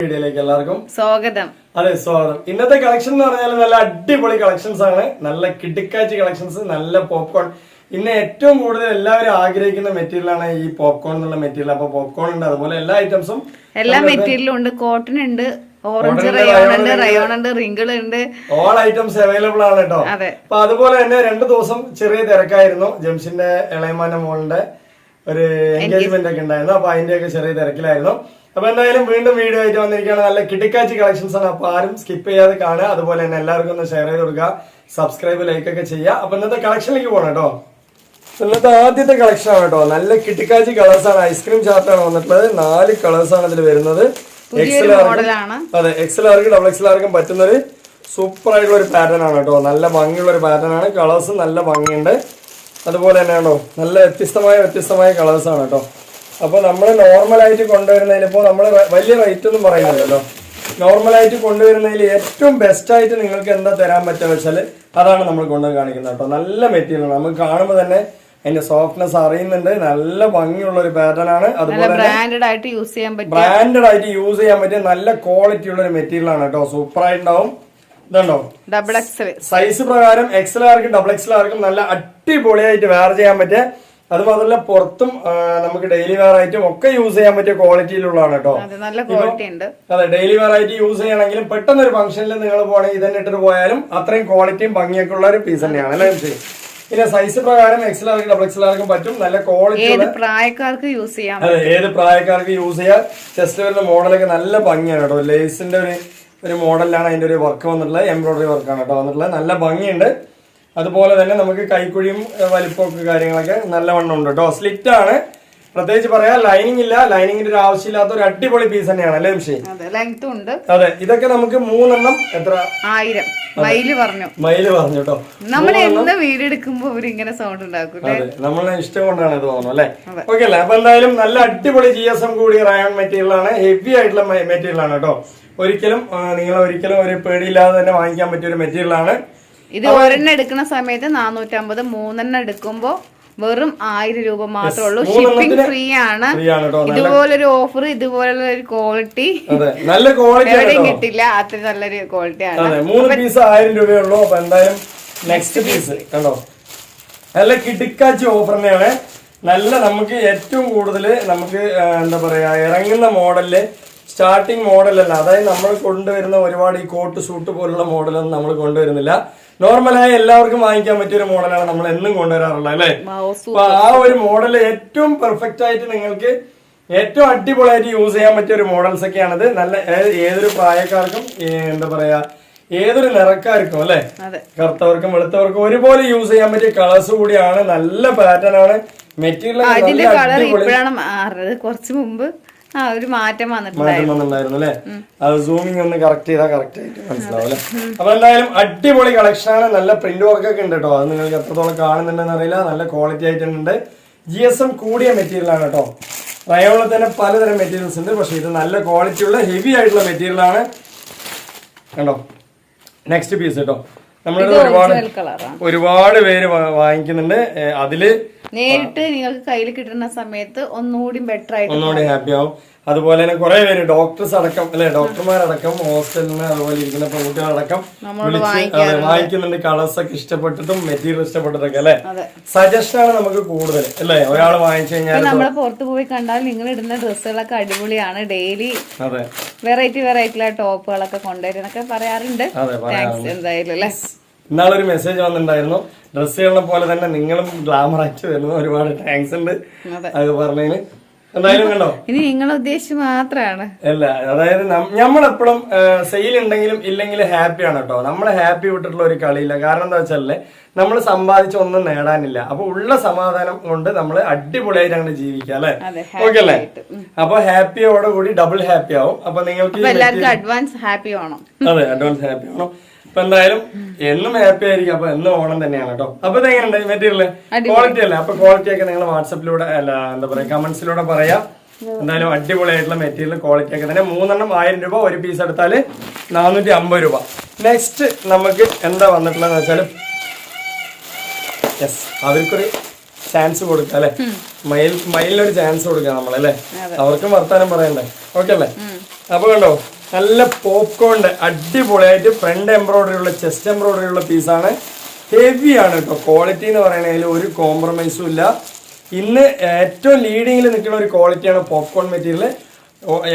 വീഡിയോയിലേക്ക് എല്ലാവർക്കും സ്വാഗതം. അതെ സ്വാഗതം. ഇന്നത്തെ കളക്ഷൻ എന്ന് പറഞ്ഞാൽ നല്ല അടിപൊളി കളക്ഷൻസ് ആണ്. നല്ല കിടുക്കാച്ചി കളക്ഷൻസ് നല്ല പോപ്കോൺ ഇന്ന് ഏറ്റവും കൂടുതൽ എല്ലാവരും ആഗ്രഹിക്കുന്ന മെറ്റീരിയൽ ആണ് ഈ പോപ്കോൺ എന്നുള്ള മെറ്റീരിയൽ അപ്പൊ പോപ്കോൺ ഉണ്ട് അതുപോലെ എല്ലാ ഐറ്റംസും എല്ലാ മെറ്റീരിയലും ഉണ്ട്. കോട്ടൺ ഉണ്ട് ഓറഞ്ച് റയോൺ ഉണ്ട് റയോൺ ഉണ്ട് റിങ്കിൾ ഉണ്ട് ഓൾ ഐറ്റംസ് അവൈലബിൾ ആണ് കേട്ടോ അപ്പൊ അതുപോലെ തന്നെ രണ്ടു ദിവസം ചെറിയ തിരക്കായിരുന്നു. ജംഷിന്റെ ഇളയമാന മോളിന്റെ ഒരു എൻഗേജ്മെന്റ് ഒക്കെ ഉണ്ടായിരുന്നു. അപ്പൊ അതിന്റെ ഒക്കെ ചെറിയ തിരക്കിലായിരുന്നു. അപ്പൊ എന്തായാലും വീണ്ടും വീഡിയോ ആയിട്ട് വന്നിരിക്കുകയാണ്. നല്ല കിടിക്കാച്ചി കളക്ഷൻസ് ആണ്. അപ്പൊ ആരും സ്കിപ്പ് ചെയ്യാതെ കാണുക. അതുപോലെ തന്നെ എല്ലാവർക്കും ഒന്ന് ഷെയർ ചെയ്ത് കൊടുക്കുക. സബ്സ്ക്രൈബ് ലൈക്ക് ഒക്കെ ചെയ്യുക. അപ്പൊ ഇന്നത്തെ കളക്ഷനിലേക്ക് പോകണം കേട്ടോ. ഇന്നത്തെ ആദ്യത്തെ കളക്ഷൻ ആണ് കേട്ടോ. നല്ല കിട്ടിക്കാച്ചി കളേഴ്സ് ആണ്. ഐസ്ക്രീം ചാർട്ടാണ് വന്നിട്ടുള്ളത്. നാല് കളേഴ്സ് ആണ് ഇതിൽ വരുന്നത്. എക്സൽ അതെ എക്സൽ ആർക്കും ഡബിൾ എക്സൽ ആർക്കും പറ്റുന്ന ഒരു സൂപ്പർ ആയിട്ടുള്ള ഒരു പാറ്റേൺ ആണ് കേട്ടോ. നല്ല ഭംഗിയുള്ള ഒരു പാറ്റേൺ ആണ്. കളേഴ്സ് നല്ല ഭംഗിയുണ്ട്. അതുപോലെ തന്നെ കേട്ടോ നല്ല വ്യത്യസ്തമായ വ്യത്യസ്തമായ കളേഴ്സ് ആണ് കേട്ടോ. അപ്പോൾ നമ്മൾ നോർമലായിട്ട് കൊണ്ടുവരുന്നതിൽ ഇപ്പോൾ നമ്മൾ വലിയ റേറ്റ് ഒന്നും പറയുന്നില്ലല്ലോ. നോർമലായിട്ട് കൊണ്ടുവരുന്നതിൽ ഏറ്റവും ബെസ്റ്റ് ആയിട്ട് നിങ്ങൾക്ക് എന്താ തരാൻ പറ്റുക വെച്ചാൽ അതാണ് നമ്മൾ കൊണ്ടുവന്ന് കാണിക്കുന്നത് കേട്ടോ. നല്ല മെറ്റീരിയൽ നമുക്ക് കാണുമ്പോൾ തന്നെ അതിന്റെ സോഫ്റ്റ്നെസ് അറിയുന്നുണ്ട്. നല്ല ഭംഗിയുള്ള ഒരു പാറ്റേൺ ആണ്. അതുപോലെ ബ്രാൻഡഡ് ആയിട്ട് യൂസ് ചെയ്യാൻ പറ്റും ബ്രാൻഡഡ് ആയിട്ട് യൂസ് ചെയ്യാൻ പറ്റിയ നല്ല ക്വാളിറ്റി ഉള്ള ഒരു മെറ്റീരിയൽ ആണ് കേട്ടോ. സൂപ്പർ ആയിട്ടുണ്ടാവും. ഇതുണ്ടോ? ഡബിൾ എക്സ് സൈസ് പ്രകാരം എക്സൽ ആർക്കും ഡബിൾ എക്സൽ ആർക്കും നല്ല അടിപൊളിയായിട്ട് വെയർ ചെയ്യാൻ പറ്റിയ അത് മാത്രമല്ല പുറത്തും നമുക്ക് ഡെയിലി വെയർ ആയിട്ടും ഒക്കെ യൂസ് ചെയ്യാൻ പറ്റിയ ക്വാളിറ്റിയിലുള്ളതാണ് കേട്ടോ. അത് നല്ല ക്വാളിറ്റി ഉണ്ട്. അതെ ഡെയിലി വെയർ ആയിട്ട് യൂസ് ചെയ്യണമെങ്കിലും പെട്ടെന്ന് ഒരു ഫംഗ്ഷനിൽ നിങ്ങൾ പോകണമെങ്കിൽ ഇതന്നെ ഇട്ടിട്ട് പോയാലും അത്രയും ക്വാളിറ്റിയും ഭംഗിയൊക്കെ ഉള്ള ഒരു പീസ് തന്നെയാണ് അല്ലേ പിന്നെ സൈസ് പ്രകാരം എക്സൽ ആർക്കും ഡബിൾ എക്സൽ ആർക്കും പറ്റും. നല്ല ക്വാളിറ്റി ഏത് പ്രായക്കാർക്ക് യൂസ് ചെയ്യാം? അതെ ഏത് പ്രായക്കാർക്ക് യൂസ് ചെയ്യാം? ചെസ്റ്റ് വരുന്ന മോഡലൊക്കെ നല്ല ഭംഗിയാണ് കേട്ടോ. ലേസിന്റെ ഒരു ഒരു മോഡലിലാണ് അതിന്റെ ഒരു വർക്ക് വന്നിട്ടുള്ളത്. എംബ്രോയിഡറി വർക്കാണ് കേട്ടോ വന്നിട്ടുള്ളത്. നല്ല ഭംഗിയുണ്ട്. അതുപോലെ തന്നെ നമുക്ക് കൈക്കുഴിയും വലിപ്പമൊക്കെ കാര്യങ്ങളൊക്കെ നല്ലവണ്ണം ഉണ്ട് കേട്ടോ. സ്ലിറ്റ് ആണ്. പ്രത്യേകിച്ച് പറയാ ലൈനിങ് ഇല്ല. ലൈനിങ്ങിന്റെ ഒരു ആവശ്യമില്ലാത്ത ഒരു അടിപൊളി പീസ് തന്നെയാണ് അല്ലേ മിഷി ഉണ്ട്. അതെ ഇതൊക്കെ നമുക്ക് മൂന്നെണ്ണം എത്ര? ആയിരം. മയിൽ പറഞ്ഞു. മയിൽ പറഞ്ഞു കേട്ടോ. നമ്മൾ എന്താ വീടെടുക്കുമ്പോ ഇങ്ങനെ സൗണ്ട് ഉണ്ടാക്കും നമ്മളെ ഇഷ്ടം കൊണ്ടാണ് ഇത് തോന്നുന്നു അല്ലേ? ഓക്കെ അല്ലേ അപ്പൊ എന്തായാലും നല്ല അടിപൊളി ജി എസ് എം കൂടിയ റയൺ മെറ്റീരിയൽ ആണ്. ഹെവി ആയിട്ടുള്ള മെറ്റീരിയൽ ആണ് കേട്ടോ. ഒരിക്കലും നിങ്ങൾ ഒരിക്കലും ഒരു പേടിയില്ലാതെ തന്നെ വാങ്ങിക്കാൻ പറ്റിയ ഒരു മെറ്റീരിയൽ ആണ്. ഇത് ഒരെണ്ണം എടുക്കുന്ന സമയത്ത് നാനൂറ്റമ്പത് മൂന്നെണ്ണം എടുക്കുമ്പോ വെറും ആയിരം രൂപ മാത്രമേ ഉള്ളൂ. ഷിപ്പിംഗ് ഫ്രീ ആണ്. ഇതുപോലൊരു ഓഫർ ഇതുപോലുള്ള ഒരു ക്വാളിറ്റി നല്ല ക്വാളിറ്റി എവിടെയും കിട്ടില്ല. അത്ര നല്ലൊരു ക്വാളിറ്റി ആണ്. മൂന്ന് പീസ് ആയിരം രൂപയുള്ളൂ അപ്പൊ എന്തായാലും നെക്സ്റ്റ് പീസ് കണ്ടോ? നല്ല കിടുക്കാച്ചി ഓഫർ തന്നെയാണ്. നല്ല നമുക്ക് ഏറ്റവും കൂടുതൽ നമുക്ക് എന്താ പറയാ ഇറങ്ങുന്ന മോഡലിൽ സ്റ്റാർട്ടിങ് മോഡലല്ല അതായത് നമ്മൾ കൊണ്ടുവരുന്ന ഒരുപാട് ഈ കോട്ട് സൂട്ട് പോലുള്ള മോഡലൊന്നും നമ്മൾ കൊണ്ടുവരുന്നില്ല. നോർമലായി എല്ലാവർക്കും വാങ്ങിക്കാൻ പറ്റിയ ഒരു മോഡലാണ് നമ്മൾ എന്നും കൊണ്ടുവരാറുള്ളത് അല്ലേ? അപ്പൊ ആ ഒരു മോഡൽ ഏറ്റവും പെർഫെക്റ്റ് ആയിട്ട് നിങ്ങൾക്ക് ഏറ്റവും അടിപൊളിയായിട്ട് യൂസ് ചെയ്യാൻ പറ്റിയ ഒരു മോഡൽസ് ഒക്കെയാണിത്. നല്ല ഏതൊരു പ്രായക്കാർക്കും എന്താ പറയാ ഏതൊരു നിറക്കാർക്കും അല്ലെ? കറുത്തവർക്കും വെളുത്തവർക്കും ഒരുപോലെ യൂസ് ചെയ്യാൻ പറ്റിയ കളേഴ്സ് കൂടിയാണ്. നല്ല പാറ്റേൺ ആണ്. മെറ്റീരിയൽ കുറച്ച് മുമ്പ് ആ ഒരു മാറ്റം വന്നിട്ടുണ്ട് മാറ്റം വന്നിട്ടുണ്ടായിരുന്നു അല്ലെ? അത് സൂമിങ് ഒന്ന് കറക്റ്റ് ചെയ്താൽ കറക്റ്റ് ആയിട്ട് മനസ്സിലാവും അല്ലെ? അപ്പൊ എന്തായാലും അടിപൊളി കളക്ഷൻ ആണ്. നല്ല പ്രിന്റ് വർക്ക് ഒക്കെ ഉണ്ട് കേട്ടോ. അത് നിങ്ങൾക്ക് എത്രത്തോളം കാണുന്നുണ്ടെന്ന് അറിയില്ല. നല്ല ക്വാളിറ്റി ആയിട്ടുണ്ട് ജി എസ് എം കൂടിയ മെറ്റീരിയൽ ആണ് കേട്ടോ. റയോണിൽ തന്നെ പലതരം മെറ്റീരിയൽസ് ഉണ്ട്. പക്ഷെ ഇത് നല്ല ക്വാളിറ്റി ഉള്ള ഹെവി ആയിട്ടുള്ള മെറ്റീരിയൽ ആണ്. കണ്ടോ? നെക്സ്റ്റ് പീസ് കേട്ടോ. നമ്മളിത് ഒരുപാട് ഒരുപാട് പേര് വാങ്ങിക്കുന്നുണ്ട്. അതിൽ നേരിട്ട് നിങ്ങൾക്ക് കയ്യിൽ കിട്ടുന്ന സമയത്ത് ഒന്നുകൂടി ബെറ്റർ ആയിട്ട് ഒന്നുകൂടി ഹാപ്പി ആവും. അതുപോലെ തന്നെ കുറെ പേര് ഡോക്ടേഴ്സ് അടക്കം അല്ലെ ഡോക്ടർമാരടക്കം ഹോസ്റ്റലിന് അതുപോലെ ഇരിക്കുന്ന പെൺകുട്ടികളടക്കം വാങ്ങിക്കുന്നുണ്ട്. കളേഴ്സ് ഒക്കെ ഇഷ്ടപ്പെട്ടിട്ടും മെറ്റീരിയൽ ഇഷ്ടപ്പെട്ടിട്ടൊക്കെ അല്ലെ? സജഷൻ ആണ് നമുക്ക് കൂടുതൽ അല്ലെ? ഒരാൾ വാങ്ങിച്ചു കഴിഞ്ഞാൽ നമ്മൾ പുറത്ത് പോയി കണ്ടാൽ നിങ്ങൾ ഇടുന്ന ഡ്രസ്സുകളൊക്കെ അടിപൊളിയാണ്. ഡെയിലി അതെ. വെറൈറ്റി വെറൈറ്റി ടോപ്പുകളൊക്കെ കൊണ്ടുവരുന്നൊക്കെ പറയാറുണ്ട്. എന്തായാലും അല്ലേ? ഇന്നാളൊരു മെസ്സേജ് വന്നിട്ടുണ്ടായിരുന്നു. ഡ്രസ്സുകളെ പോലെ തന്നെ നിങ്ങളും ഗ്ലാമർ ആയിട്ട് വരുന്നു ഒരുപാട് താങ്ക്സ് ഉണ്ട്. അതെ. പറഞ്ഞതിന്. എന്തായാലും കണ്ടോ? ഇനി നിങ്ങളെ ഉദ്ദേശിച്ച് മാത്രമാണ് അല്ല അതായത് നമ്മളെപ്പോഴും സെയിൽ ഉണ്ടെങ്കിലും ഇല്ലെങ്കിലും ഹാപ്പിയാണ് കേട്ടോ. നമ്മൾ ഹാപ്പി വിട്ടിട്ടുള്ള ഒരു കളിയില്ല. കാരണം എന്താ വെച്ചാൽ നമ്മൾ സമ്പാദിച്ച ഒന്നും നേടാനില്ല. അപ്പൊ ഉള്ള സമാധാനം കൊണ്ട് നമ്മൾ അടിപൊളിയായിട്ട് അങ്ങനെ ജീവിക്കാം അല്ലെ? ഓക്കെ അല്ലേ? അപ്പൊ ഹാപ്പിയോടെ കൂടി ഡബിൾ ഹാപ്പി ആവും. അപ്പൊ നിങ്ങൾക്ക് അഡ്വാൻസ് ഹാപ്പി ആണോ അതെ അഡ്വാൻസ് ഹാപ്പി ആവണം അപ്പൊ എന്തായാലും എന്നും ഹാപ്പി ആയിരിക്കും. അപ്പൊ എന്നും ഓണം തന്നെയാണ് കേട്ടോ അപ്പൊ ഇത് എങ്ങനെയുണ്ട്? മെറ്റീരിയൽ ക്വാളിറ്റി അല്ലേ? അപ്പൊ ക്വാളിറ്റി ഒക്കെ നിങ്ങൾ വാട്സപ്പിലൂടെ അല്ല എന്താ പറയാ കമന്റ്സിലൂടെ പറയാം. എന്തായാലും അടിപൊളിയായിട്ടുള്ള മെറ്റീരിയൽ ക്വാളിറ്റി ഒക്കെ. തന്നെ മൂന്നെണ്ണം ആയിരം രൂപ ഒരു പീസ് എടുത്താൽ നാനൂറ്റി അമ്പത് രൂപ. നെക്സ്റ്റ് നമുക്ക് എന്താ വന്നിട്ടുള്ളതെന്ന് വെച്ചാൽ യെസ് അവർക്കൊരു ചാൻസ് കൊടുക്കുക അല്ലെ? മയിൽ മയിലിനൊരു ചാൻസ് കൊടുക്കാം നമ്മളല്ലേ അവർക്കും വർത്താനം പറയണ്ടേ? ഓക്കെ അല്ലേ? അപ്പൊ കണ്ടോ? നല്ല പോപ്കോണിന്റെ അടിപൊളിയായിട്ട് ഫ്രണ്ട് എംബ്രോയിഡറി ഉള്ള ചെസ്റ്റ് എംബ്രോയിഡറി ഉള്ള പീസാണ് ഹെവി ആണ് കേട്ടോ ക്വാളിറ്റി എന്ന് പറയണതിൽ ഒരു കോംപ്രമൈസും ഇല്ല. ഇന്ന് ഏറ്റവും ലീഡിങ്ങിൽ നിൽക്കുന്ന ഒരു ക്വാളിറ്റിയാണ് പോപ്കോൺ മെറ്റീരിയൽ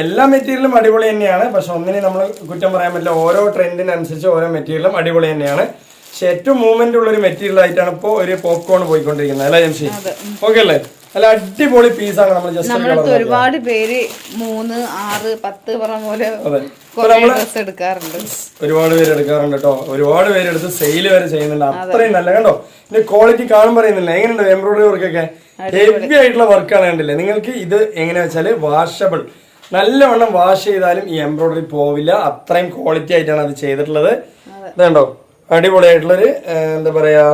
എല്ലാ മെറ്റീരിയലും അടിപൊളി തന്നെയാണ്. പക്ഷെ ഒന്നിനെ നമ്മൾ കുറ്റം പറയാൻ പറ്റില്ല. ഓരോ ട്രെൻഡിനനുസരിച്ച് ഓരോ മെറ്റീരിയലും അടിപൊളി തന്നെയാണ്. പക്ഷെ ഏറ്റവും മൂവ്മെന്റ് ഉള്ളൊരു മെറ്റീരിയൽ ആയിട്ടാണ് ഇപ്പോൾ ഒരു പോപ്കോൺ പോയിക്കൊണ്ടിരിക്കുന്നത്. അല്ലേ ജംഷി? ഓക്കെ അല്ലേ? അല്ല അടിപൊളി പീസാണ് നമ്മൾ ജസ്റ്റ് ഒരുപാട് പേര് മൂന്ന് ആറ് പത്ത് പറഞ്ഞ പോലെ എടുക്കാറുണ്ട്. ഒരുപാട് പേര് എടുക്കാറുണ്ട് കേട്ടോ ഒരുപാട് പേര് എടുത്ത് സെയിൽ വരെ ചെയ്യുന്നുണ്ട്. അത്രയും നല്ല കണ്ടോ? ഇതിന്റെ ക്വാളിറ്റി കാണുമ്പോൾ പറയുന്നില്ല എങ്ങനെയുണ്ട്? എംബ്രോയിഡറി വർക്കൊക്കെ ഹെവി ആയിട്ടുള്ള വർക്കാണ് കണ്ടില്ലേ? നിങ്ങൾക്ക് ഇത് എങ്ങനെ വെച്ചാൽ വാഷബിൾ നല്ലവണ്ണം വാഷ് ചെയ്താലും ഈ എംബ്രോയിഡറി പോവില്ല. അത്രയും ക്വാളിറ്റി ആയിട്ടാണ് അത് ചെയ്തിട്ടുള്ളത്. ഇതുണ്ടോ അടിപൊളിയായിട്ടുള്ളൊരു എന്താ പറയാ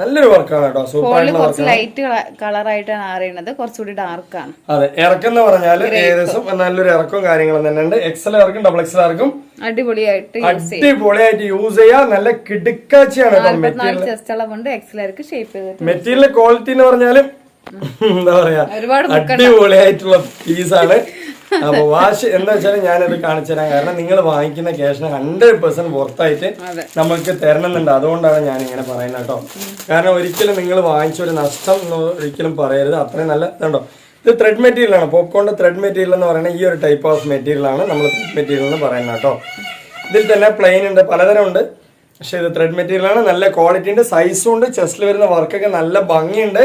നല്ലൊരു വർക്കാണ് കേട്ടോ. സൂപ്പർ കുറച്ച് ലൈറ്റ് കളർ ആയിട്ടാണ് അറിയുന്നത് കുറച്ചുകൂടി ഡാർക്കാണ് അതെ ഇറക്കം എന്ന് പറഞ്ഞാൽ ഏകദേശം നല്ലൊരു ഇറക്കവും കാര്യങ്ങളും തന്നെ ഉണ്ട്. എക്സൽ ഇറക്കും ഡബിൾ എക്സൽ ഇറക്കും. അടിപൊളിയായിട്ട് അടിപൊളിയായിട്ട് യൂസ് ചെയ്യാ. നല്ല കിടുക്കാച്ചിയാണ് എക്സലാർക്ക് ഷേപ്പ് മെറ്റീരിയൽ ക്വാളിറ്റി എന്ന് പറഞ്ഞാലും എന്താ പറയാ ഒരുപാട് അടിപൊളിയായിട്ടുള്ള പീസാണ് അപ്പൊ വാഷ് എന്താ വെച്ചാൽ ഞാനത് കാണിച്ചു തരാം. കാരണം നിങ്ങൾ വാങ്ങിക്കുന്ന ക്യാഷിന് ഹൺഡ്രഡ് പെർസെന്റ് പുറത്തായിട്ട് നമ്മൾക്ക് തരണമെന്നുണ്ട്. അതുകൊണ്ടാണ് ഞാൻ ഇങ്ങനെ പറയുന്നത് കേട്ടോ. കാരണം ഒരിക്കലും നിങ്ങൾ വാങ്ങിച്ച ഒരു നഷ്ടം എന്ന് ഒരിക്കലും പറയരുത്. അത്രയും നല്ല ഇതുണ്ടോ? ഇത് ത്രെഡ് മെറ്റീരിയൽ ആണ്. പോപ്കോണിന്റെ ത്രെഡ് മെറ്റീരിയൽ എന്ന് പറയുന്നത് ഈ ഒരു ടൈപ്പ് ഓഫ് മെറ്റീരിയൽ ആണ് നമ്മൾ ത്രെഡ് മെറ്റീരിയൽ എന്ന് പറയുന്നത് കേട്ടോ. ഇതിൽ തന്നെ പ്ലെയിൻ ഉണ്ട് പലതരം ഉണ്ട് പക്ഷെ ഇത് ത്രെഡ് മെറ്റീരിയൽ ആണ്. നല്ല ക്വാളിറ്റി ഉണ്ട് സൈസും ഉണ്ട് ചെസ്റ്റിൽ വരുന്ന വർക്കൊക്കെ നല്ല ഭംഗിയുണ്ട്.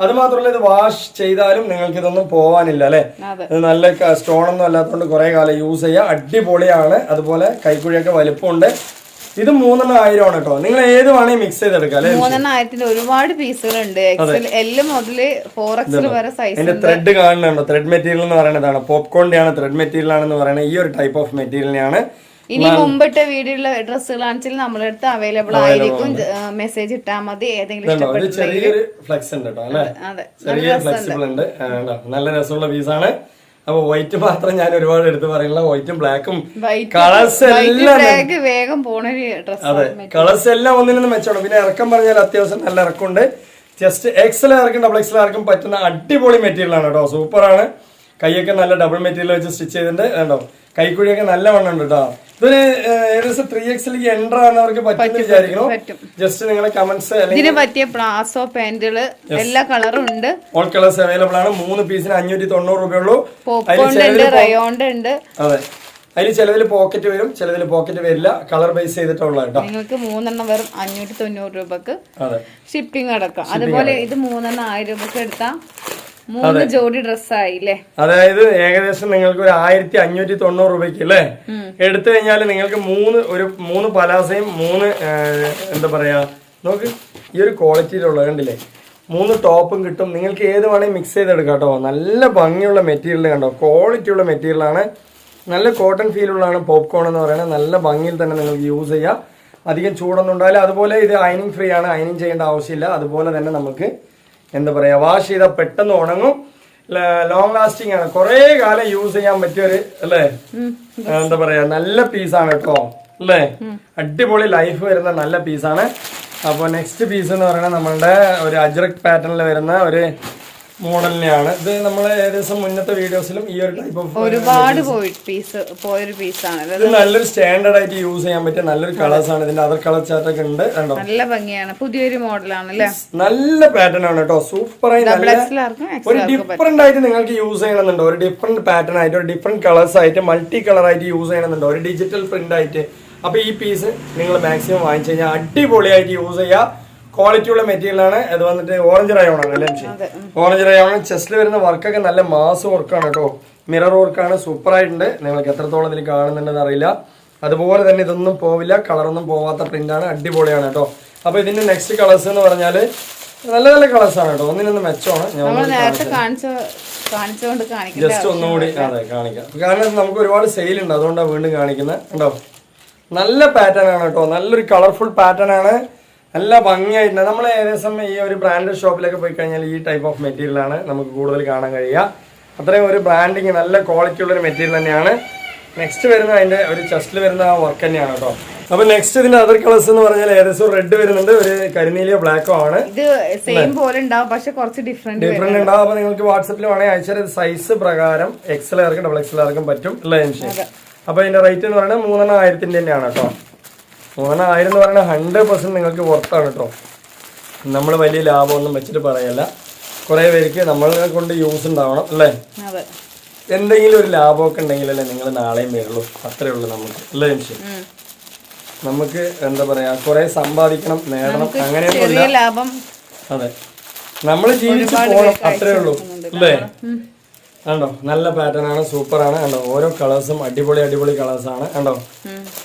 അത് മാത്രമല്ല ഇത് വാഷ് ചെയ്താലും നിങ്ങൾക്ക് ഇതൊന്നും പോവാനില്ല അല്ലെ? ഇത് നല്ല സ്റ്റോൺ ഒന്നും അല്ലാത്തതുകൊണ്ട് കുറെ കാലം യൂസ് ചെയ്യുക അടിപൊളിയാണ്. അതുപോലെ കൈക്കുഴിയൊക്കെ വലിപ്പമുണ്ട്. ഇത് മൂന്നെണ്ണം ആയിരം ആണ് കേട്ടോ നിങ്ങൾ ഏത് വേണമെങ്കിൽ മിക്സ് ചെയ്തെടുക്കാം അല്ലെ? മൂന്നെണ്ണം ആയിരത്തിന്റെ ഒരുപാട് പീസുകളുണ്ട്. എല്ലാം മുതൽ ഫോർ എക്സൽ വരെ സൈസ് എന്റെ ത്രെഡ് കാണുന്നുണ്ടോ? ത്രെഡ് മെറ്റീരിയൽ എന്ന് പറയുന്നതാണ് പോപ്കോണിന്റെ ആണ് ത്രെഡ് മെറ്റീരിയൽ ആണെന്ന് പറയുന്നത്. ഈ ഒരു ടൈപ്പ് ഓഫ് മെറ്റീരിയലിനെയാണ് ഇനി മുമ്പിട്ട് വീഡിയോയിലെ ഡ്രസ്സുകൾ ആണെങ്കിൽ നമ്മളെടുത്ത് അടുത്ത് അവൈലബിൾ ആയിരിക്കും. മെസ്സേജ് ഇട്ടാൽ മതി. ഏതെങ്കിലും ചെറിയൊരു ഫ്ലെക്സ് ഉണ്ട് കേട്ടോ അല്ലെ? അതെ ചെറിയൊരു ഫ്ലെക്സിബിൾ ഉണ്ട്. നല്ല രസമുള്ള പീസാണ് അപ്പൊ വൈറ്റ് മാത്രം ഞാൻ ഒരുപാട് എടുത്ത് പറയുന്നില്ല വൈറ്റും ബ്ലാക്കും കളേഴ്സ് എല്ലാം വേഗം പോണൊരു ഡ്രസ് അതെ കളേഴ്സ് എല്ലാം ഒന്നിനൊന്നും മെച്ചമാണ്. പിന്നെ ഇറക്കം പറഞ്ഞാൽ അത്യാവശ്യം നല്ല ഇറക്കമുണ്ട്. ജസ്റ്റ് എക്സൽ ആർക്കും ഡബിൾ എക്സൽ ആർക്കും പറ്റുന്ന അടിപൊളി മെറ്റീരിയൽ ആണ് കേട്ടോ. സൂപ്പറാണ് കൈയൊക്കെ നല്ല ഡബിൾ മെറ്റീരിയൽ വെച്ച് സ്റ്റിച്ച് ചെയ്തിട്ടുണ്ട്. കണ്ടോ? കൈക്കുഴിയൊക്കെ നല്ല വണ്ണം ഉണ്ട് കേട്ടോ ഇതൊരു ഏകദേശം ത്രീ എക്സിലേക്ക് എന്റർ ആകുന്നവർക്ക് പറ്റുമെന്ന് വിചാരിക്കുന്നു. ജസ്റ്റ് നിങ്ങളെ കമന്റ്സ് ഇതിന് പറ്റിയ പ്ലാസോ പാന്റുകൾ എല്ലാ കളറും ഉണ്ട്. ഓൾ കളേഴ്സ് അവൈലബിൾ ആണ്. മൂന്ന് പീസിന് അഞ്ഞൂറ്റി തൊണ്ണൂറ് രൂപയുള്ളൂ ഉണ്ട് റയോണ്ട് ഉണ്ട്. അതെ. അതിൽ ചിലവിൽ പോക്കറ്റ് വരും ചിലവിൽ പോക്കറ്റ് വരില്ല. കളർ ബേസ് ചെയ്തിട്ടുള്ള കേട്ടോ. നിങ്ങൾക്ക് മൂന്നെണ്ണം വെറും അഞ്ഞൂറ്റി തൊണ്ണൂറ് രൂപക്ക് ഷിപ്പിംഗ് അടക്കം. അതുപോലെ ഇത് മൂന്നെണ്ണം ആയിരം രൂപക്ക് എടുത്താൽ മൂന്ന് ജോഡി ഡ്രസ്സായില്ലേ അതായത് ഏകദേശം നിങ്ങൾക്ക് ഒരു ആയിരത്തി അഞ്ഞൂറ്റി തൊണ്ണൂറ് രൂപയ്ക്ക് അല്ലേ എടുത്തു കഴിഞ്ഞാൽ നിങ്ങൾക്ക് മൂന്ന് ഒരു മൂന്ന് പലാസയും മൂന്ന് എന്താ പറയാ നോക്ക് ഈ ഒരു ക്വാളിറ്റിയിലുള്ള കണ്ടില്ലേ? മൂന്ന് ടോപ്പും കിട്ടും. നിങ്ങൾക്ക് ഏത് വേണമെങ്കിൽ മിക്സ് ചെയ്തെടുക്കാം കേട്ടോ. നല്ല ഭംഗിയുള്ള മെറ്റീരിയൽ കണ്ടോ? ക്വാളിറ്റി ഉള്ള മെറ്റീരിയലാണ് നല്ല കോട്ടൺ ഫീലുള്ളതാണ് പോപ്കോൺ എന്ന് പറയുന്നത്. നല്ല ഭംഗിയിൽ തന്നെ നിങ്ങൾക്ക് യൂസ് ചെയ്യാം. അധികം ചൂടൊന്നും ഉണ്ടാവില്ല. അതുപോലെ ഇത് അയനിങ് ഫ്രീ ആണ്. അയനിങ് ചെയ്യേണ്ട ആവശ്യമില്ല. അതുപോലെ തന്നെ നമുക്ക് എന്താ പറയുക വാഷ് ചെയ്താൽ പെട്ടെന്ന് ഉണങ്ങും. ലോങ് ലാസ്റ്റിംഗ് ആണ്. കുറേ കാലം യൂസ് ചെയ്യാൻ പറ്റിയൊരു അല്ലേ? എന്താ പറയാ നല്ല പീസാണ് കേട്ടോ അല്ലേ? അടിപൊളി ലൈഫ് വരുന്ന നല്ല പീസാണ് അപ്പോൾ നെക്സ്റ്റ് പീസ് എന്ന് പറയുന്നത് നമ്മളുടെ ഒരു അജ്രക് പാറ്റേണിൽ വരുന്ന ഒരു മോഡലിനെയാണ്. ഇത് നമ്മളെ ഏകദേശം മുന്നത്തെ വീഡിയോസിലും ഈ ഒരു ടൈപ്പ് ഓഫ് ഒരുപാട് പോയിട്ട് പീസ് പോയൊരു പീസാണ് ഇത് നല്ലൊരു സ്റ്റാൻഡേർഡ് ആയിട്ട് യൂസ് ചെയ്യാൻ പറ്റിയ നല്ലൊരു കളേഴ്സ് ആണ്. ഇതിന്റെ അതർ കളർ ചാർട്ടൊക്കെ ഉണ്ട് കണ്ടോ? നല്ല ഭംഗിയാണ്. പുതിയൊരു മോഡലാണ് അല്ലേ? നല്ല പാറ്റേൺ ആണ് കേട്ടോ. സൂപ്പർ നല്ല ഒരു ഡിഫറെന്റ് ആയിട്ട് നിങ്ങൾക്ക് യൂസ് ചെയ്യണമെന്നുണ്ടോ. ഒരു ഡിഫറെന്റ് പാറ്റേൺ ആയിട്ട് ഒരു ഡിഫറെന്റ് കളേഴ്സ് ആയിട്ട് മൾട്ടി കളർ ആയിട്ട് യൂസ് ചെയ്യണമെന്നുണ്ടോ. ഒരു ഡിജിറ്റൽ പ്രിന്റ് ആയിട്ട്. അപ്പൊ ഈ പീസ് നിങ്ങൾ മാക്സിമം വാങ്ങിച്ചു കഴിഞ്ഞാൽ അടിപൊളിയായിട്ട് യൂസ് ചെയ്യുക ക്വാളിറ്റി ഉള്ള മെറ്റീരിയൽ ആണ്. അത് വന്നിട്ട് ഓറഞ്ച് റയോൺ ആണ് അല്ലേ ഓറഞ്ച് റയോൺ ചെസ്റ്റിൽ വരുന്ന വർക്കൊക്കെ നല്ല മാസ് വർക്കാണ് കേട്ടോ. മിറർ വർക്കാണ് സൂപ്പർ ആയിട്ടുണ്ട്. നിങ്ങൾക്ക് എത്രത്തോളം ഇതിൽ കാണുന്നുണ്ടെന്ന് അറിയില്ല. അതുപോലെ തന്നെ ഇതൊന്നും പോവില്ല. കളറൊന്നും പോവാത്ത പ്രിന്റ് ആണ്. അടിപൊളിയാണ് കേട്ടോ. അപ്പൊ ഇതിന്റെ നെക്സ്റ്റ് കളേഴ്സ് എന്ന് പറഞ്ഞാൽ നല്ല നല്ല കളേഴ്സ് ആണ് കേട്ടോ. ഒന്നിനൊന്ന് മെച്ചമാണ് ഞാൻ ജസ്റ്റ് ഒന്നുകൂടി അതെ കാണിക്കാം. കാരണം നമുക്ക് ഒരുപാട് സെയിൽ ഉണ്ട്. അതുകൊണ്ടാണ് വീണ്ടും കാണിക്കുന്നത് ഉണ്ടോ നല്ല പാറ്റേൺ ആണ് കേട്ടോ. നല്ലൊരു കളർഫുൾ പാറ്റേൺ ആണ്. നല്ല ഭംഗിയായിട്ടുണ്ട്. നമ്മൾ ഏകദേശം ഈ ഒരു ബ്രാൻഡഡ് ഷോപ്പിലൊക്കെ പോയി കഴിഞ്ഞാൽ ഈ ടൈപ്പ് ഓഫ് മെറ്റീരിയൽ ആണ് നമുക്ക് കൂടുതൽ കാണാൻ കഴിയുക. അത്രയും ഒരു ബ്രാൻഡിങ് നല്ല ക്വാളിറ്റി ഉള്ളൊരു മെറ്റീരിയൽ തന്നെയാണ്. നെക്സ്റ്റ് വരുന്ന അതിന്റെ ഒരു ചെസ്റ്റിൽ വരുന്ന ആ വർക്ക് തന്നെയാണ് കേട്ടോ. അപ്പൊ നെക്സ്റ്റ് ഇതിന്റെ അതർ കളേഴ്സ് എന്ന് പറഞ്ഞാൽ ഏകദേശം റെഡ് വരുന്നുണ്ട് ഒരു കരിനീലിയോ ബ്ലാക്കോ ആണ്. ഇത് സെയിം പോലെ ഉണ്ടാവും പക്ഷെ കുറച്ച് ഡിഫറെന്റ് ഡിഫറെന്റ് ഉണ്ടാവും. അപ്പൊ നിങ്ങൾക്ക് വാട്സപ്പിൽ വേണമെങ്കിൽ അയച്ചാൽ സൈസ് പ്രകാരം എക്സൽ ആർക്കും ഡബിൾ എക്സൽ ആർക്കും പറ്റും. അല്ലേ അതിന്റെ ഇതിന്റെ റേറ്റ് എന്ന് പറയുന്നത് മൂന്നെണ്ണം ആയിരത്തിന്റെ തന്നെയാണ് കേട്ടോ. മൂന്നെണ്ണം ആയിരം എന്ന് പറയുന്നത് ഹൺഡ്രഡ് പെർസെന്റ് നിങ്ങൾക്ക് പുറത്താണ് കേട്ടോ നമ്മൾ വലിയ ലാഭമൊന്നും വെച്ചിട്ട് പറയല്ല. കുറേ പേർക്ക് നമ്മളെ കൊണ്ട് യൂസ് ഉണ്ടാവണം അല്ലേ? എന്തെങ്കിലും ഒരു ലാഭമൊക്കെ ഉണ്ടെങ്കിലല്ലേ നിങ്ങൾ നാളെയും വരുള്ളൂ. അത്രേ ഉള്ളൂ നമുക്ക് അല്ലേ നിമിഷം നമുക്ക് എന്താ പറയാ കുറെ സമ്പാദിക്കണം നേടണം അങ്ങനെ അതെ. നമ്മൾ ജീവിച്ചു പോകണം അത്രേ ഉള്ളൂ അല്ലേ? കണ്ടോ? നല്ല പാറ്റേൺ ആണ് സൂപ്പർ ആണ്. കണ്ടോ? ഓരോ കളേഴ്സും അടിപൊളി അടിപൊളി കളേഴ്സ് ആണ്. കണ്ടോ?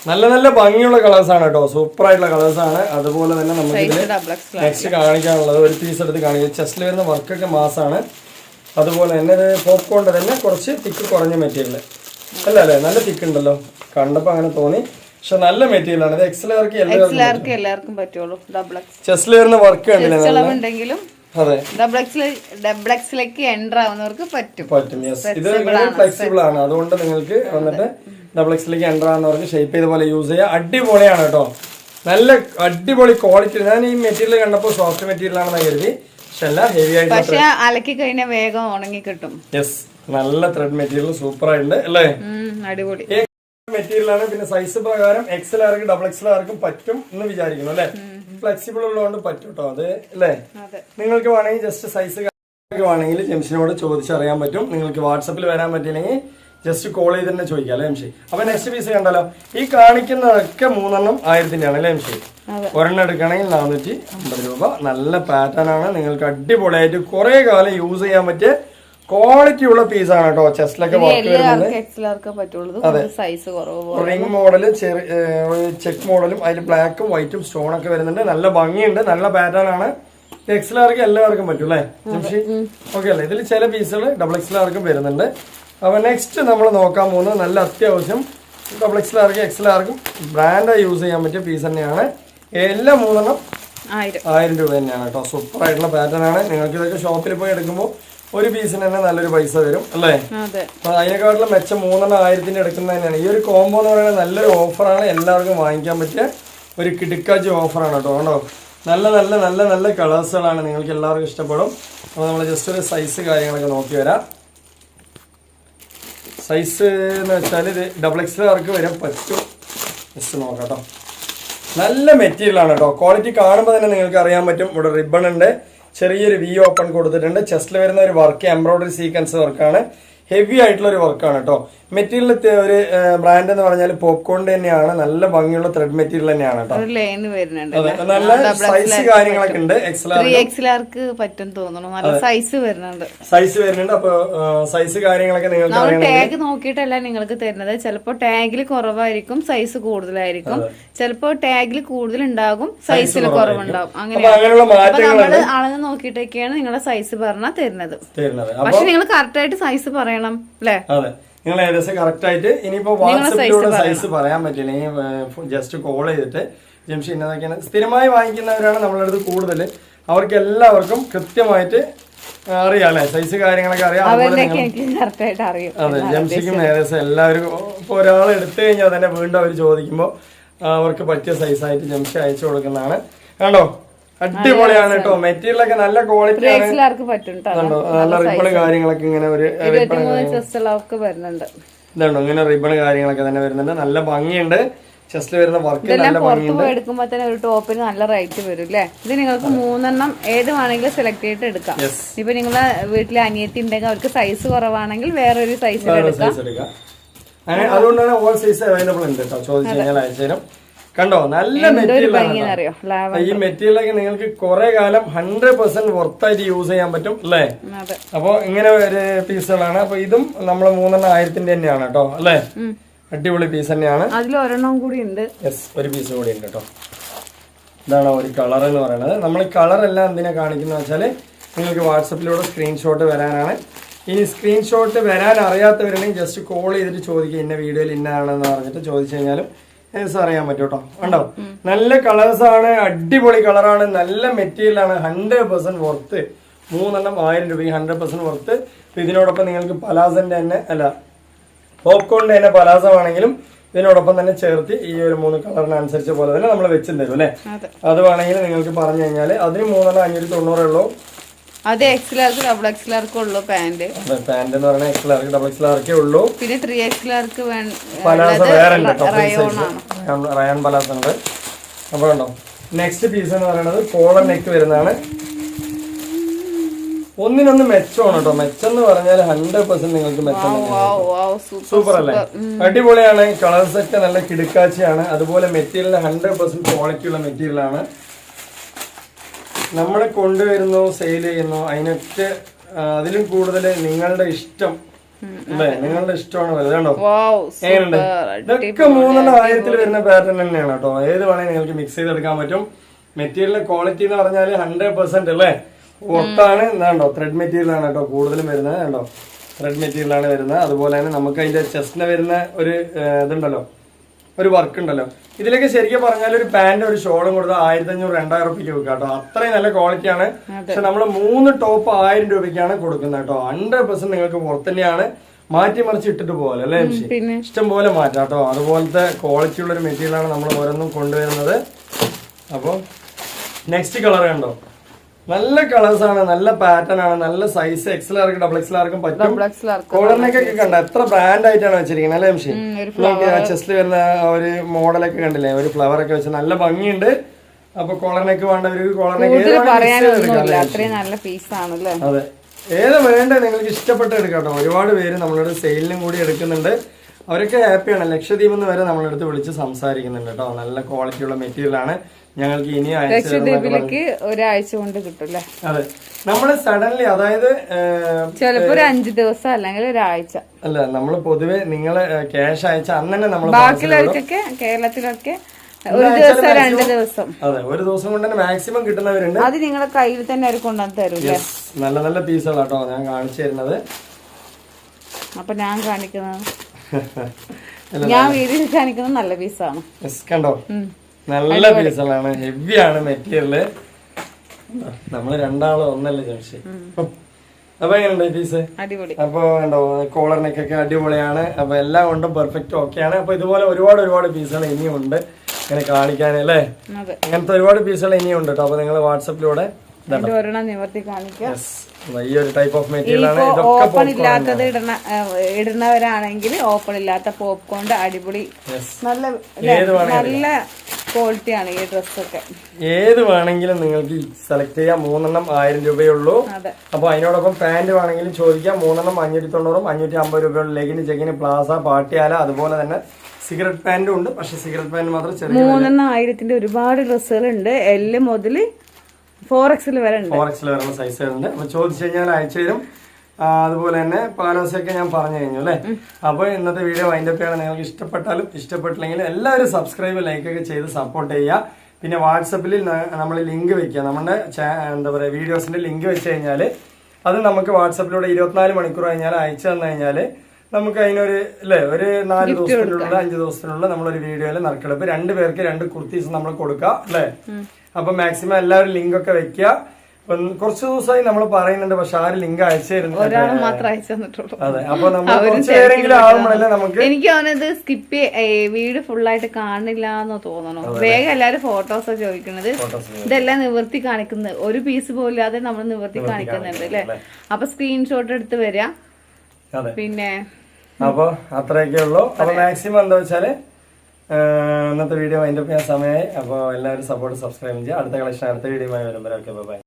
നല്ല നല്ല ഭംഗിയുള്ള കളേഴ്സ് ആണ് കേട്ടോ. സൂപ്പർ ആയിട്ടുള്ള കളേഴ്സ് ആണ്. അതുപോലെ തന്നെ നമുക്ക് ഇതിൽ എക്സ് നെക്സ്റ്റ് കാണിക്കാനുള്ളത് ഒരു പീസ് എടുത്ത് കാണിക്കുക ചെസ്റ്റിൽ വരുന്ന വർക്കൊക്കെ മാസാണ് അതുപോലെ തന്നെ ഇത് പോപ്കോണിന്റെ തന്നെ കുറച്ച് തിക്ക് കുറഞ്ഞ മെറ്റീരിയൽ അല്ല അല്ലേ? നല്ല തിക്ക് ഉണ്ടല്ലോ. കണ്ടപ്പോൾ അങ്ങനെ തോന്നി. പക്ഷെ നല്ല മെറ്റീരിയൽ ആണ്. ഇത് എക്സലാർക്ക് എല്ലാവർക്കും എല്ലാവർക്കും പറ്റുള്ളൂ. എക്സ് ചെസ്റ്റിൽ വരുന്ന വർക്ക് കണ്ടില്ലേ എക്സിലേക്ക് എന്റർ ആവുന്നവർക്ക് പറ്റും. പറ്റും യെസ് ഇത് ഫ്ലെക്സിബിൾ ആണ്. അതുകൊണ്ട് നിങ്ങൾക്ക് വന്നിട്ട് ഡബ്ലക്സിലേക്ക് എന്റർ ആകുന്നവർക്ക് ഷേപ്പ് ചെയ്ത പോലെ യൂസ് ചെയ്യുക അടിപൊളിയാണ് കേട്ടോ നല്ല അടിപൊളി ക്വാളിറ്റി ഞാൻ ഈ മെറ്റീരിയൽ കണ്ടപ്പോൾ സോഫ്റ്റ് മെറ്റീരിയൽ ആണെന്ന് കരുതി. പക്ഷെ അല്ല ഹെവി ആയിട്ട് പക്ഷെ അലക്കി കഴിഞ്ഞാൽ വേഗം ഉണങ്ങി കിട്ടും. യെസ് നല്ല ത്രെഡ് മെറ്റീരിയൽ സൂപ്പർ ആയിട്ടുണ്ട് അല്ലേ? അടിപൊളി. മെറ്റീരിയൽ ആണ്? പിന്നെ സൈസ് പ്രകാരം എക്സൽ ആർക്കും ഡബിൾ എക്സൽ ആർക്കും പറ്റും എന്ന് വിചാരിക്കുന്നു അല്ലേ? ഫ്ലെക്സിബിൾ ഉള്ളതുകൊണ്ട് പറ്റും കേട്ടോ അത് അല്ലേ? നിങ്ങൾക്ക് വേണമെങ്കിൽ ജസ്റ്റ് സൈസ് വേണമെങ്കിൽ ജംഷനോട് ചോദിച്ചറിയാൻ പറ്റും. നിങ്ങൾക്ക് വാട്സപ്പിൽ വരാൻ പറ്റില്ലെങ്കിൽ ജസ്റ്റ് കോൾ ചെയ്ത് തന്നെ ചോദിക്കാം അല്ലേ എംഷി അപ്പൊ നെക്സ്റ്റ് പീസ് കണ്ടല്ലോ. ഈ കാണിക്കുന്നതൊക്കെ മൂന്നെണ്ണം ആയിരത്തിന്റെയാണ് അല്ലേ എംഷി. ഒരെണ്ണം എടുക്കണമെങ്കിൽ നാനൂറ്റി അമ്പത് രൂപ. നല്ല പാറ്റേൺ ആണ്. നിങ്ങൾക്ക് അടിപൊളിയായിട്ട് കുറെ കാലം യൂസ് ചെയ്യാൻ പറ്റിയ ക്വാളിറ്റി ഉള്ള പീസ് ആണ് കേട്ടോ ചെസ്റ്റിലൊക്കെ വർക്ക് വരുന്നത്. റിംഗ് മോഡൽ ചെക്ക് മോഡലും അതിൽ ബ്ലാക്കും വൈറ്റും സ്റ്റോൺ ഒക്കെ വരുന്നുണ്ട്. നല്ല ഭംഗിയുണ്ട് നല്ല പാറ്റേൺ ആണ്. എക്സിലാർക്ക് എല്ലാവർക്കും പറ്റും അല്ലേ? ഓക്കെ അല്ലേ? ഇതിൽ ചില പീസുകൾ ഡബിൾ എക്സിലാർക്കും വരുന്നുണ്ട്. അപ്പൊ നെക്സ്റ്റ് നമ്മൾ നോക്കാൻ പോകുന്നത് നല്ല അത്യാവശ്യം ഡബിൾ എക്സിലാർക്കും എക്സിലാർക്കും ബ്രാൻഡായി യൂസ് ചെയ്യാൻ പറ്റിയ പീസ് തന്നെയാണ്. എല്ലാ മൂന്നെണ്ണം ആയിരം. രൂപ തന്നെയാണ് കേട്ടോ. സൂപ്പർ ആയിട്ടുള്ള പാറ്റേൺ ആണ്. നിങ്ങൾക്ക് ഇതൊക്കെ ഷോപ്പിൽ പോയി എടുക്കുമ്പോൾ ഒരു പീസിന് തന്നെ നല്ലൊരു പൈസ വരും അല്ലേ? അതിനെക്കാട്ടിലും മെച്ചം മൂന്നെണ്ണം ആയിരത്തിന് എടുക്കുന്നത് തന്നെയാണ്. ഈ ഒരു കോംബോ എന്ന് പറയുന്നത് നല്ലൊരു ഓഫറാണ് എല്ലാവർക്കും വാങ്ങിക്കാൻ പറ്റിയ ഒരു കിടുക്കാജ് ഓഫറാണ് കേട്ടോ കണ്ടോ? നല്ല നല്ല നല്ല നല്ല കളേഴ്സുകളാണ് നിങ്ങൾക്ക് എല്ലാവർക്കും ഇഷ്ടപ്പെടും. അപ്പോൾ നമ്മൾ ജസ്റ്റ് ഒരു സൈസ് കാര്യങ്ങളൊക്കെ നോക്കി വരാം. സൈസ് എന്ന് വെച്ചാൽ ഇത് ഡബിൾ എക്സ് ആർക്ക് വരാൻ പറ്റും. ജസ്റ്റ് നോക്കാം കേട്ടോ. നല്ല മെറ്റീരിയലാണ് കേട്ടോ. ക്വാളിറ്റി കാണുമ്പോൾ തന്നെ നിങ്ങൾക്ക് അറിയാൻ പറ്റും. ഇവിടെ റിബൺ ഉണ്ട്. ചെറിയൊരു വി ഓപ്പൺ കൊടുത്തിട്ടുണ്ട്. ചെസ്റ്റിൽ വരുന്ന ഒരു വർക്ക് എംബ്രോയിഡറി സീക്വൻസ് വർക്കാണ് ഹെവി ആയിട്ടുള്ള ഒരു വർക്കാണ് കേട്ടോ മെറ്റീരിയൽ ഒരു ബ്രാൻഡ് എന്ന് പറഞ്ഞാൽ പോപ്കോൺ തന്നെയാണ്. നല്ല ഭംഗിയുള്ള ത്രെഡ് മെറ്റീരിയൽ തന്നെയാണ് കേട്ടോ നല്ല സൈസ് കാര്യങ്ങളൊക്കെ ഉണ്ട്. പറ്റും തോന്നുന്നു. നല്ല സൈസ് വരുന്നുണ്ട്. സൈസ് വരുന്നുണ്ട്. അപ്പൊ സൈസ് കാര്യങ്ങളൊക്കെ നിങ്ങൾക്ക് ടാഗ് നോക്കിയിട്ടല്ല നിങ്ങൾക്ക് തരുന്നത്. ചിലപ്പോൾ ടാഗിൽ കുറവായിരിക്കും സൈസ് കൂടുതലായിരിക്കും. ചിലപ്പോൾ ടാഗിൽ കൂടുതൽ ഉണ്ടാകും സൈസിൽ കുറവുണ്ടാകും. അങ്ങനെ അളന്ന് നോക്കിയിട്ടൊക്കെയാണ് നിങ്ങളുടെ സൈസ് പറഞ്ഞാൽ തരുന്നത്. പക്ഷെ നിങ്ങൾ കറക്റ്റ് ആയിട്ട് സൈസ് പറയണം അല്ലേ അതെ. നിങ്ങൾ ഏകദേശം കറക്റ്റ് ആയിട്ട് ഇനിയിപ്പോ വാട്സപ്പിലൂടെ സൈസ് പറയാൻ പറ്റില്ലെങ്കിൽ ജസ്റ്റ് കോൾ ചെയ്തിട്ട് ജംഷി ഇന്നതൊക്കെയാണ്. സ്ഥിരമായി വാങ്ങിക്കുന്നവരാണ് നമ്മളുടെ അടുത്ത് കൂടുതൽ. അവർക്ക് എല്ലാവർക്കും കൃത്യമായിട്ട് അറിയാം അല്ലെ സൈസ് കാര്യങ്ങളൊക്കെ അറിയും. അതെ ജംഷിക്കും ഏകദേശം എല്ലാവരും ഇപ്പൊ ഒരാൾ എടുത്തു കഴിഞ്ഞാൽ തന്നെ വീണ്ടും അവർ ചോദിക്കുമ്പോൾ അവർക്ക് പറ്റിയ സൈസായിട്ട് ജംഷി അയച്ചു കൊടുക്കുന്നതാണ്. കണ്ടോ? അടിപൊളിയാണ് കേട്ടോ. മെറ്റീരിയൽ ഒക്കെ നല്ല ക്വാളിറ്റി എക്സിലാർക്ക് പറ്റും നല്ല കാര്യങ്ങളൊക്കെ ഇങ്ങനെ ഒരു വരുന്നുണ്ട്. ഇതുണ്ടോ? ഇങ്ങനെ റിബൺ കാര്യങ്ങളൊക്കെ തന്നെ വരുന്നുണ്ട്. നല്ല ഭംഗിയുണ്ട്. ചെസ്റ്റിൽ വരുന്ന വർക്ക് നല്ല ഭംഗിയുണ്ട്. എടുക്കുമ്പോൾ തന്നെ ഒരു ടോപ്പിന് നല്ല റേറ്റ് വരും അല്ലേ ഇത് നിങ്ങൾക്ക് മൂന്നെണ്ണം ഏത് വേണമെങ്കിലും സെലക്ട് ചെയ്തിട്ട് എടുക്കാം. ഇപ്പൊ നിങ്ങളെ വീട്ടിലെ അനിയത്തി ഉണ്ടെങ്കിൽ അവർക്ക് സൈസ് കുറവാണെങ്കിൽ വേറൊരു സൈസിൽ എടുക്കാം. സൈസ് എടുക്കാം. അങ്ങനെ അതുകൊണ്ടാണ് ഓൾ സൈസ് അവൈലബിൾ ഉണ്ട് കേട്ടോ ചോദിച്ചു കഴിഞ്ഞാൽ അയച്ചു തരും കണ്ടോ? നല്ല മെറ്റീരിയൽ ആണ് മെറ്റീരിയൽ ഈ മെറ്റീരിയലൊക്കെ നിങ്ങൾക്ക് കുറെ കാലം ഹൺഡ്രഡ് പെർസെന്റ് വർത്തായിട്ട് യൂസ് ചെയ്യാൻ പറ്റും അല്ലേ? അപ്പൊ ഇങ്ങനെ ഒരു പീസുകളാണ്. അപ്പൊ ഇതും നമ്മൾ മൂന്നെണ്ണം ആയിരത്തിന്റെ തന്നെയാണ് കേട്ടോ അല്ലേ? അടിപൊളി പീസ് തന്നെയാണ്. അതിൽ ഒരെണ്ണം കൂടി ഉണ്ട്. യെസ് ഒരു പീസ് കൂടി ഉണ്ട് കേട്ടോ. ഇതാണ് ഒരു കളർ എന്ന് പറയുന്നത്. നമ്മൾ കളർ എല്ലാം എന്തിനാ കാണിക്കുന്നത് വെച്ചാൽ നിങ്ങൾക്ക് വാട്സപ്പിലൂടെ സ്ക്രീൻഷോട്ട് വരാനാണ്. ഇനി സ്ക്രീൻഷോട്ട് വരാൻ അറിയാത്തവരുണ്ടെങ്കിൽ ജസ്റ്റ് കോൾ ചെയ്തിട്ട് ചോദിക്കുക ഇന്ന വീഡിയോയിൽ ഇന്നതാണെന്ന് പറഞ്ഞിട്ട് ചോദിച്ചു കഴിഞ്ഞാലും ഏകദേശം അറിയാൻ പറ്റും കേട്ടോ ഉണ്ടോ നല്ല കളേഴ്സ് ആണ് അടിപൊളി കളറാണ് നല്ല മെറ്റീരിയൽ ആണ് ഹൺഡ്രഡ് പെർസെന്റ് വർത്ത് മൂന്നെണ്ണം ആയിരം രൂപ ഹൺഡ്രഡ് പെർസെന്റ് വർത്ത് ഇതിനോടൊപ്പം നിങ്ങൾക്ക് പലാസന്റെ തന്നെ അല്ല പോപ്കോണിന്റെ തന്നെ പലാസ ആണെങ്കിലും ഇതിനോടൊപ്പം തന്നെ ചേർത്ത് ഈ ഒരു മൂന്ന് കളറിനനുസരിച്ച പോലെ തന്നെ നമ്മൾ വെച്ചും തരും അല്ലേ? അതെ. അത് വേണമെങ്കിൽ നിങ്ങൾക്ക് പറഞ്ഞു കഴിഞ്ഞാൽ അതിന് മൂന്നെണ്ണം അഞ്ഞൂറ്റി തൊണ്ണൂറേ ഉള്ളൂ. അത് X large double X large ഉള്ളു പാന്റ് പാന്റ് എന്ന് പറഞ്ഞാൽ എക്സ് ലാർക്ക് ഡബിൾ എക്സ് ലാർക്കേ ഉള്ളൂ. പിന്നെ ത്രീ എക്സിലാർക്ക് പലാസ വേറെ റയാൻ പലാസ ഉണ്ട്. അപ്പോൾ കണ്ടോ? നെക്സ്റ്റ് പീസ് എന്ന് പറയുന്നത് കോളർ നെക്ക് വരുന്നതാണ്. ഒന്നിനൊന്ന് മെച്ചമാണ് കേട്ടോ. മെച്ചം എന്ന് പറഞ്ഞാൽ ഹൺഡ്രഡ് പെർസെന്റ് നിങ്ങൾക്ക് മെച്ചം സൂപ്പർ അല്ലേ? അടിപൊളിയാണ്. കളേഴ്സ് ഒക്കെ നല്ല കിടുക്കാച്ചയാണ്. അതുപോലെ മെറ്റീരിയൽ ഹൺഡ്രഡ് പെർസെന്റ് ക്വാളിറ്റി ഉള്ള മെറ്റീരിയൽ ആണ്. നമ്മൾ കൊണ്ടുവരുന്നോ സെയിൽ ചെയ്യുന്നോ. അതിനൊക്കെ അതിലും കൂടുതൽ നിങ്ങളുടെ ഇഷ്ടം. അല്ലേ? നിങ്ങളുടെ ഇഷ്ടമാണ് എങ്ങനെയുണ്ട്? സൂപ്പർ ഇതൊക്കെ മൂന്നെണ്ണം ആയിരത്തിൽ വരുന്ന പാറ്റേൺ തന്നെയാണ് കേട്ടോ. ഏത് വേണേലും നിങ്ങൾക്ക് മിക്സ് ചെയ്തെടുക്കാൻ പറ്റും. മെറ്റീരിയൽ ക്വാളിറ്റി എന്ന് പറഞ്ഞാൽ ഹൺഡ്രഡ് പെർസെന്റ് അല്ലേ? ഒട്ടാണ്. എന്താണ്ടോ ത്രെഡ് മെറ്റീരിയൽ ആണ് കേട്ടോ കൂടുതലും വരുന്നത്. കേട്ടോ ത്രെഡ് മെറ്റീരിയൽ ആണ് വരുന്നത്. അതുപോലെ തന്നെ നമുക്ക് അതിന്റെ ചെസ്റ്റിന് വരുന്ന ഒരു ഇതുണ്ടല്ലോ. ഒരു വർക്ക് ഉണ്ടല്ലോ. ഇതിലൊക്കെ ശരിക്കും പറഞ്ഞാൽ ഒരു പാന്റ് ഒരു ഷോളും കൊടുത്താൽ ആയിരത്തി അഞ്ഞൂറ് രണ്ടായിരം റുപ്യക്ക് വെക്കാം കേട്ടോ. അത്രയും നല്ല ക്വാളിറ്റിയാണ് പക്ഷെ നമ്മൾ മൂന്ന് ടോപ്പ് ആയിരം രൂപയ്ക്കാണ് കൊടുക്കുന്നത് കേട്ടോ. ഹൺഡ്രഡ് പെർസെന്റ് നിങ്ങൾക്ക് പുറത്ത് തന്നെയാണ്. മാറ്റി മറിച്ച് ഇട്ടിട്ട് പോലെ അല്ലേ ഇഷ്ടം പോലെ മാറ്റാം കേട്ടോ. അതുപോലത്തെ ക്വാളിറ്റി ഉള്ള ഒരു മെറ്റീരിയലാണ് നമ്മൾ ഓരോന്നും കൊണ്ടുവരുന്നത്. അപ്പോൾ നെക്സ്റ്റ് കളർ കണ്ടോ? നല്ല കളേഴ്സ് ആണ് നല്ല പാറ്റേൺ ആണ് നല്ല സൈസ് എക്സൽ ആർക്കും ഡബിൾ എക്സൽ ആർക്കും പറ്റും. കോളറിനൊക്കെ കണ്ട? എത്ര ബ്രാൻഡ് ആയിട്ടാണ് വെച്ചിരിക്കുന്നത് അല്ലേ മിഷി? ചെസ്റ്റിൽ വരുന്ന ഒരു മോഡലൊക്കെ കണ്ടില്ലേ? ഒരു ഫ്ലവർ ഒക്കെ വെച്ച് നല്ല ഭംഗിയുണ്ട്. അപ്പൊ കോളറിനൊക്കെ വേണ്ടവർക്ക് കോളറിനൊക്കെ അതെ. ഏത് വേണ്ട നിങ്ങൾക്ക് ഇഷ്ടപ്പെട്ട് എടുക്കാം കേട്ടോ. ഒരുപാട് പേര് നമ്മളോട് സെയിലിനും കൂടി എടുക്കുന്നുണ്ട്. അവരൊക്കെ ഹാപ്പിയാണ് ലക്ഷദ്വീപ് എന്ന് വരെ നമ്മളെടുത്ത് വിളിച്ച് സംസാരിക്കുന്നുണ്ട് കേട്ടോ. നല്ല ക്വാളിറ്റിയുള്ള മെറ്റീരിയൽ ആണ്. ഞങ്ങൾക്ക് ഇനി ലക്ഷദ്വീപിലേക്ക് ഒരാഴ്ച കൊണ്ട് കിട്ടും അതെ. നമ്മൾ സഡൻലി അതായത് ചിലപ്പോ ഒരു അഞ്ചു ദിവസം അല്ലെങ്കിൽ ഒരാഴ്ച. അല്ല നമ്മൾ പൊതുവെ നിങ്ങൾ ക്യാഷ് അയച്ച അന്ന് തന്നെ നമ്മൾ ബാക്കിയുള്ളവർക്കൊക്കെ കേരളത്തിലൊക്കെ ഒരു ദിവസം രണ്ട് ദിവസം. അതെ ഒരു ദിവസം കൊണ്ട് തന്നെ മാക്സിമം കിട്ടുന്നവരുണ്ട്. അത് നിങ്ങളെ കയ്യിൽ തന്നെ അവർ കൊണ്ടുവന്ന് തരും നല്ല നല്ല പീസുകളാട്ടോ ഞാൻ കാണിച്ചു തരുന്നത്. അപ്പൊ ഞാൻ കാണിക്കുന്നത്. ഞാൻ വീട്ടിൽ കാണിക്കുന്നത് നല്ല പീസാണ്. കണ്ടോ? നല്ല പീസുകളാണ്. ആണ് മെറ്റീരിയൽ. നമ്മൾ രണ്ടാളും ഒന്നല്ലേ ജംഷി? അപ്പൊ എങ്ങനെയുണ്ട് പീസ്? അപ്പൊ ഉണ്ടോ കോളറിനൊക്കെ അടിപൊളിയാണ്. അപ്പൊ എല്ലാം കൊണ്ടും പെർഫെക്റ്റ് ഓക്കെയാണ് അപ്പൊ ഇതുപോലെ ഒരുപാട് ഒരുപാട് പീസുകൾ ഇനിയും ഉണ്ട് ഇങ്ങനെ കാണിക്കാൻ അല്ലേ? അങ്ങനത്തെ ഒരുപാട് പീസുകൾ ഇനിയും ഉണ്ട് കേട്ടോ അപ്പൊ നിങ്ങൾ വാട്സപ്പിലൂടെ നിവർത്തി കാണിക്കാം. ഈ ഒരു ടൈപ്പ് ഓഫ് ആണ് ഇതൊക്കെ ഓപ്പൺ ഇല്ലാത്തത് ഇടണ ഇടുന്നവരാണെങ്കിൽ ഓപ്പൺ ഇല്ലാത്ത പോപ്കോൺ അടിപൊളി നല്ല നല്ല ക്വാളിറ്റി ക്വാളിറ്റിയാണ് ഈ ഡ്രസ്സൊക്കെ ഏത് വേണമെങ്കിലും നിങ്ങൾക്ക് സെലക്ട് ചെയ്യാം. മൂന്നെണ്ണം ആയിരം രൂപയുള്ളൂ അപ്പൊ അതിനോടൊപ്പം പാന്റ് വേണമെങ്കിലും ചോദിക്കാം. മൂന്നെണ്ണം അഞ്ഞൂറ്റി തൊണ്ണൂറും അഞ്ഞൂറ്റി അമ്പത് രൂപയുള്ള ലെഗിന് ചെക്കിന് പ്ലാസ പാട്ടിയാല അതുപോലെ തന്നെ സിഗരറ്റ് പാന്റും ഉണ്ട്. പക്ഷെ സിഗരറ്റ് പാന്റ് മാത്രം ചെറിയ മൂന്നെണ്ണം ആയിരത്തിന്റെ ഒരുപാട് ഡ്രസ്സുകൾ ഉണ്ട് എല്ലാം മുതൽ ഫോർ എക്സിൽ വരെ ഫോർ എക്സിൽ വരുന്ന സൈസ് വരുന്നുണ്ട് അപ്പൊ ചോദിച്ചു കഴിഞ്ഞാൽ അയച്ചു തരും. അതുപോലെ തന്നെ പാലോസൊക്കെ ഞാൻ പറഞ്ഞു കഴിഞ്ഞു അല്ലേ? അപ്പൊ ഇന്നത്തെ വീഡിയോ അതിന്റെ പേര് നിങ്ങൾക്ക് ഇഷ്ടപ്പെട്ടാലും ഇഷ്ടപ്പെട്ടില്ലെങ്കിലും എല്ലാവരും സബ്സ്ക്രൈബ് ലൈക്ക് ഒക്കെ ചെയ്ത് സപ്പോർട്ട് ചെയ്യുക. പിന്നെ വാട്സപ്പിൽ നമ്മൾ ലിങ്ക് വെക്കുക. നമ്മുടെ എന്താ പറയുക വീഡിയോസിന്റെ ലിങ്ക് വെച്ച് കഴിഞ്ഞാൽ അത് നമുക്ക് വാട്സപ്പിലൂടെ ഇരുപത്തിനാല് മണിക്കൂർ കഴിഞ്ഞാൽ അയച്ചു തന്നു കഴിഞ്ഞാൽ നമുക്ക് അതിനൊരു അല്ലേ ഒരു നാല് ദിവസത്തിനുള്ള അഞ്ച് ദിവസത്തിനുള്ള നമ്മളൊരു വീഡിയോയിൽ നറുക്കെടുപ്പ് രണ്ട് പേർക്ക് രണ്ട് കുർത്തീസ് നമ്മൾ കൊടുക്കുക അല്ലേ അപ്പൊ മാക്സിമം എല്ലാവരും ലിങ്ക് ഒക്കെ വെക്കുക. കുറച്ച് ദിവസമായി നമ്മൾ പറയുന്നുണ്ട് പക്ഷെ ആരും ലിങ്ക് അയച്ചു ഒരാൾ മാത്രം അയച്ചു തന്നിട്ടുള്ളൂ. അതെ അപ്പൊ നമ്മൾ നമുക്ക് എനിക്ക് സ്കിപ്പ് വീട് ഫുള്ളായിട്ട് കാണില്ല എന്ന് തോന്നണു. വേഗം എല്ലാരും ഫോട്ടോസാ ചോദിക്കുന്നത് ഇതെല്ലാം നിവർത്തി കാണിക്കുന്നത് ഒരു പീസ് പോലും നമ്മൾ നിവർത്തി കാണിക്കുന്നുണ്ട് അല്ലെ? അപ്പൊ സ്ക്രീൻഷോട്ട് എടുത്ത് വരാം. പിന്നെ അപ്പൊ അത്രയൊക്കെ ഉള്ളു. അപ്പൊ മാക്സിമം എന്താ വെച്ചാൽ ഇന്നത്തെ വീഡിയോ അതിന്റെ സമയമായി. അപ്പോൾ എല്ലാവരും സപ്പോർട്ട് സബ്സ്ക്രൈബ് ചെയ്യുക. അടുത്ത കളക്ഷൻ അടുത്ത വീഡിയോ വരുമ്പോൾ ഓക്കെ ബൈ